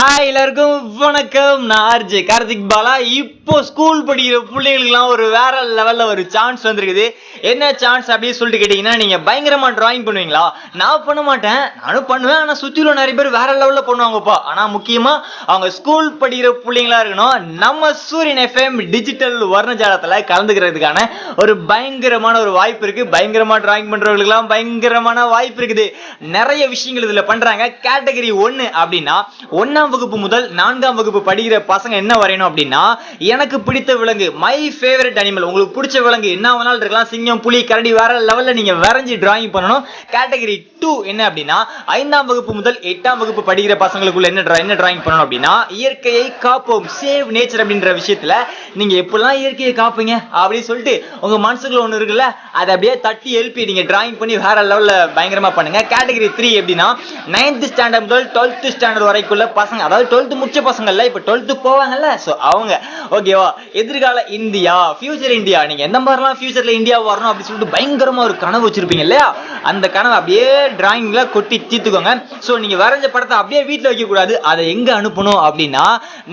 Hi எல்லாருக்கும் வணக்கம். நான் ஆர்ஜே கார்த்திக் பாலா. இப்போ ஸ்கூல் படிக்கிற பிள்ளைகளுக்குலாம் ஒரு வேற லெவலில் ஒரு சான்ஸ் வந்திருக்குது. என்ன சான்ஸ் அப்படின்னு சொல்லிட்டு கேட்டீங்கன்னா நீங்க பயங்கரமா டிராயிங் பண்ணுவீங்களா? நான் பண்ண மாட்டேன். நானும் பண்ணுவேன். ஆனா சுத்தில நிறைய பேர் வேற லெவல்ல பண்ணுவாங்கப்பா. ஆனா முக்கியமா அவங்க ஸ்கூல் படிக்கிற பிள்ளைங்களா இருக்கணும். நம்ம சூரியன் எஃப்எம் டிஜிட்டல் வர்ணஜாலத்துல கலந்துக்கிறதுக்கான ஒரு பயங்கரமான ஒரு வாய்ப்பு இருக்கு. பயங்கரமா டிராயிங் பண்றவங்களுக்குலாம் பயங்கரமான வாய்ப்பு இருக்குது. நிறைய விஷயங்கள் இதுல பண்றாங்க. கேட்டகரி ஒன்னு அப்படின்னா ஒன்னாம் வகுப்பு முதல் நான்காம் வகுப்பு படிக்கிற பசங்க என்ன வரையணும் அப்படின்னா எனக்கு பிடித்த விலங்கு மை ஃபேவரட் அனிமல் உங்களுக்கு பிடிச்ச விலங்கு என்ன வேணாலும் இருக்கலாம். சிங்கம் புலி கரடி வேற லெவல்ல நீங்க வரைஞ்சி டிராயிங் பண்ணணும். கேட்டகரி டூ என்ன அப்படின்னா ஐந்தாம் வகுப்பு முதல் எட்டாம் வகுப்பு படிக்கிற பசங்களுக்குள்ள என்ன என்ன டிராயிங் பண்ணணும் அப்படின்னா இயற்கையை காப்போம். சேவ் நேச்சர் அப்படின்ற விஷயத்துல நீங்க எப்படிலாம் இயற்கையை காப்பீங்க அப்படின்னு சொல்லிட்டு உங்க மனசுக்குள்ள ஒண்ணு இருக்குல்ல அதை அப்படியே தட்டி எழுப்பி நீங்க டிராயிங் பண்ணி வேற லெவல்ல பயங்கரமா பண்ணுங்க. கேட்டகரி த்ரீ எப்படின்னா நைன்த் ஸ்டாண்டர்ட் முதல் டுவெல்த் ஸ்டாண்டர்ட் வரைக்குள்ள பசங்க அதாவது டுவெல்த் முடிச்ச பசங்கள்ல இப்ப டுவெல்த் போவாங்கல்ல சோ அவங்க ஓகேவா எதிர்கால இந்தியா ஃபியூச்சர் இந்தியா நீங்க எந்த மாதிரிலாம் ஃபியூச்சர்ல இந்தியா வரணும் அப்படின்னு சொல்லிட்டு பயங்கரமா ஒரு கனவு வச்சிருப்பீங்க இல்லையா? அந்த கனவை அப்படியே டிராயிங்ல கொட்டி தீர்த்துக்கோங்க. சோ நீங்க வரைஞ்ச படத்தை அப்படியே வீட்டில் வைக்க கூடாது அதை எங்க அனுப்பணும் அப்படின்னா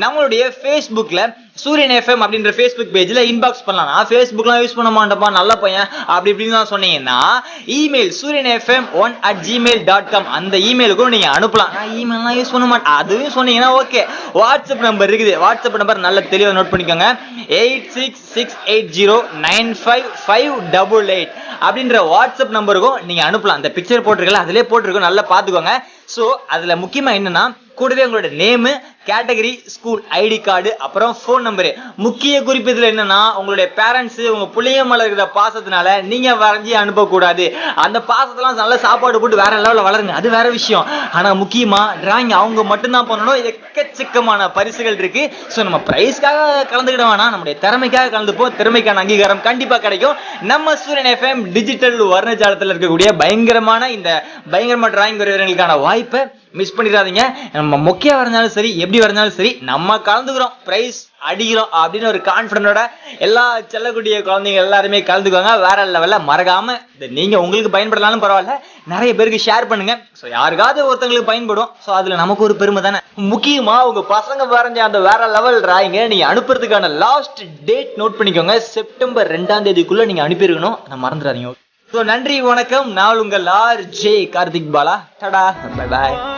நம்மளுடைய ஃபேஸ்புக்கில் சூரியன் எஃப்எம் அப்படின்ற ஃபேஸ்புக் பேஜில் இன்பாக்ஸ் பண்ணலாம். நான் ஃபேஸ்புக்லாம் யூஸ் பண்ண மாட்டேன்ப்பா நல்ல பையன். அப்படி இப்படின்னு தான் சொன்னீங்கன்னா email Suriyan FM one at Gmail dot com அந்த இமெயிலுக்கும் நீங்கள் அனுப்பலாம். நான் இமெயில்லாம் யூஸ் பண்ண மாட்டேன். அதுவும் சொன்னீங்கன்னா ஓகே வாட்ஸ்அப் நம்பர் இருக்குது. வாட்ஸ்அப் நம்பர் நல்ல தெளிவாக நோட் பண்ணிக்கோங்க. Eight six six eight zero nine five five double eight அப்படின்ற வாட்ஸ்அப் நம்பருக்கும் நீங்கள் அனுப்பலாம். அந்த பிக்சர் போட்டிருக்கல அதிலே போட்டிருக்கோம். நல்லா பார்த்துக்கோங்க. ஸோ அதில் முக்கியமாக என்னன்னா கூடவே உங்களோட name category school ID card அப்புறம் ஃபோன் நம்பரு முக்கிய குறிப்பு இதில் என்னன்னா உங்களுடைய பேரண்ட்ஸ் உங்க பிள்ளைங்க மலர்கிற இருக்கிற பாசத்தினால நீங்க வரைஞ்சி அனுப்பக்கூடாது. அந்த பாசத்தெல்லாம் நல்ல சாப்பாடு போட்டு வேற லெவலில் வளருங்க. அது வேற விஷயம். ஆனால் முக்கியமா டிராயிங் அவங்க மட்டும்தான் பண்ணணும். எக்கச்சக்கமான பரிசுகள் இருக்கு. ஸோ நம்ம பிரைஸ்க்காக கலந்துக்கிட வேணாம். நம்முடைய திறமைக்காக கலந்துப்போம். திறமைக்கான அங்கீகாரம் கண்டிப்பாக கிடைக்கும். நம்ம சூரியன் எஃப்எம் டிஜிட்டல் வர்ணஜாலத்தில் இருக்கக்கூடிய பயங்கரமான இந்த பயங்கரமான டிராயிங் வரைவர்களுக்கான வாய்ப்பை மிஸ் பண்ணிடாதீங்க. நம்ம முக்கியம் வரைஞ்சாலும் சரி எப்படி வரைஞ்சாலும் சரி நம்ம கலந்துக்கிறோம். ப்ரைஸ் அடிக்கிறோம் அப்படின்னு ஒரு கான்ஃபிடென்டோட எல்லா செல்லக்கூடிய குழந்தைங்க எல்லாருமே கலந்துக்குவாங்க. வேற லெவலில் மறக்காம இது நீங்க உங்களுக்கு பயன்படலாலும் பரவாயில்ல. நிறைய பேருக்கு ஷேர் பண்ணுங்க. ஸோ யாருக்காவது ஒருத்தங்களுக்கு பயன்படும். ஸோ அதுல நமக்கு ஒரு பெருமை தானே. முக்கியமா உங்க பசங்க வரைஞ்ச அந்த வேற லெவல் டிராயிங்க நீங்க அனுப்புறதுக்கான லாஸ்ட் டேட் நோட் பண்ணிக்கோங்க. செப்டம்பர் ரெண்டாம் தேதிக்குள்ள நீங்க அனுப்பியிருக்கணும். அதை மறந்துடாதீங்க. ஸோ நன்றி வணக்கம். நான் உங்கள் ஆர் ஜே கார்த்திக் பாலா. டடா. Bye bye